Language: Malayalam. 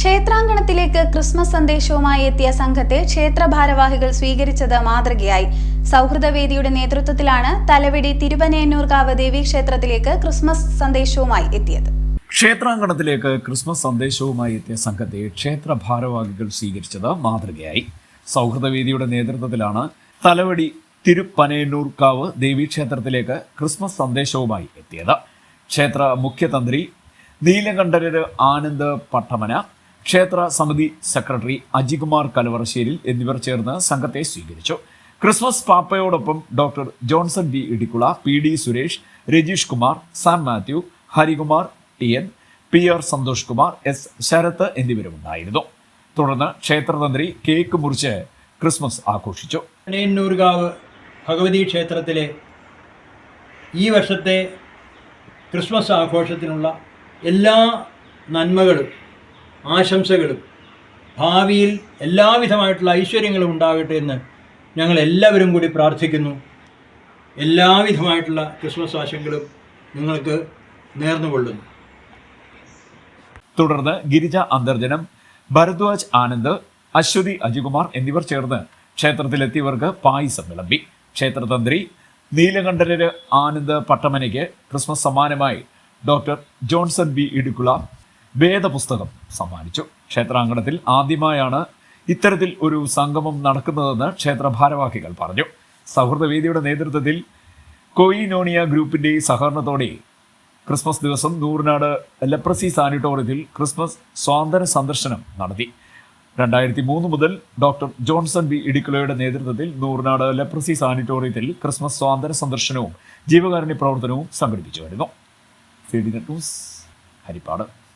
ക്ഷേത്രാങ്കണത്തിലേക്ക് ക്രിസ്മസ് സന്ദേശവുമായി എത്തിയ സംഘത്തെ ക്ഷേത്ര ഭാരവാഹികൾ സ്വീകരിച്ചത് മാതൃകയായി. സൗഹൃദവേദിയുടെ നേതൃത്വത്തിലാണ് തലവടി തിരുവനേന്നൂർകാവ് ദേവീക്ഷേത്രത്തിലേക്ക് ക്രിസ്മസ് സന്ദേശവുമായി എത്തിയത്. ക്ഷേത്രാങ്കണത്തിലേക്ക് ക്രിസ്മസ് സന്ദേശവുമായി എത്തിയ സംഘത്തെ ക്ഷേത്ര ഭാരവാഹികൾ സ്വീകരിച്ചത് മാതൃകയായി. സൗഹൃദവേദിയുടെ നേതൃത്വത്തിലാണ് തലവടി തിരുപ്പനേന്നൂർക്കാവ് ദേവീക്ഷേത്രത്തിലേക്ക് ക്രിസ്മസ് സന്ദേശവുമായി എത്തിയത്. ക്ഷേത്ര മുഖ്യതന്ത്രി നീലകണ്ഠരര് ആനന്ദ് പട്ടമന ക്ഷേത്ര സമിതി സെക്രട്ടറി അജികുമാർ കലവറശ്ശേരിൽ എന്നിവർ ചേർന്ന് സംഘത്തെ സ്വീകരിച്ചു. Christmas പാപ്പയോടൊപ്പം doctor Johnson B Idikkula P D Suresh Rajeesh Kumar Sam Mathew Harikumar T N P R Santhosh Kumar S Sarath എന്നിവരുമുണ്ടായിരുന്നു. തുടർന്ന് ക്ഷേത്രതന്ത്രി കേക്ക് മുറിച്ച് ക്രിസ്മസ് ആഘോഷിച്ചു. പനയന്നൂർകാവ് ഭഗവതി ക്ഷേത്രത്തിലെ ഈ വർഷത്തെ ക്രിസ്മസ് ആഘോഷത്തിനുള്ള എല്ലാ നന്മകളും ആശംസകളും. ഭാവിയിൽ എല്ലാവിധമായിട്ടുള്ള ഐശ്വര്യങ്ങളും ഉണ്ടാകട്ടെ എന്ന് ഞങ്ങൾ എല്ലാവരും കൂടി പ്രാർത്ഥിക്കുന്നു. എല്ലാവിധമായിട്ടുള്ള ക്രിസ്മസ് ആശങ്കകളും നിങ്ങൾക്ക് നേർന്നുകൊള്ളുന്നു. തുടർന്ന് ഗിരിജ അന്തർജനം ഭരദ്വാജ് ആനന്ദ് അശ്വതി അജികുമാർ എന്നിവർ ചേർന്ന് ക്ഷേത്രത്തിലെത്തിയവർക്ക് പായസം വിളമ്പി. ക്ഷേത്രതന്ത്രി നീലകണ്ഠരര് ആനന്ദ് പട്ടമനയ്ക്ക് ക്രിസ്മസ് സമ്മാനമായി ഡോക്ടർ ജോൺസൺ ബി ഇടുക്കുള വേദപുസ്തകം സമ്മാനിച്ചു. ക്ഷേത്രാങ്കണത്തിൽ ആദ്യമായാണ് ഇത്തരത്തിൽ ഒരു സംഗമം നടക്കുന്നതെന്ന് ക്ഷേത്ര ഭാരവാഹികൾ പറഞ്ഞു. സൗഹൃദവേദിയുടെ നേതൃത്വത്തിൽ കൊയിനോണിയ ഗ്രൂപ്പിന്റെ സഹകരണത്തോടെ ക്രിസ്മസ് ദിവസം നൂറിനാട് ലെപ്രസി സാനിറ്റോറിയത്തിൽ ക്രിസ്മസ് സ്വാതന്ത്ര്യ സന്ദർശനം നടത്തി. രണ്ടായിരത്തി മൂന്ന് മുതൽ ഡോക്ടർ ജോൺസൺ ബി ഇടിക്കുളയുടെ നേതൃത്വത്തിൽ നൂറിനാട് ലെപ്രസി സാനിറ്റോറിയത്തിൽ ക്രിസ്മസ് സ്വാതന്ത്ര്യ സന്ദർശനവും ജീവകാരുണ്യ പ്രവർത്തനവും സംഘടിപ്പിച്ചു വരുന്നു. ഹരിപ്പാട്.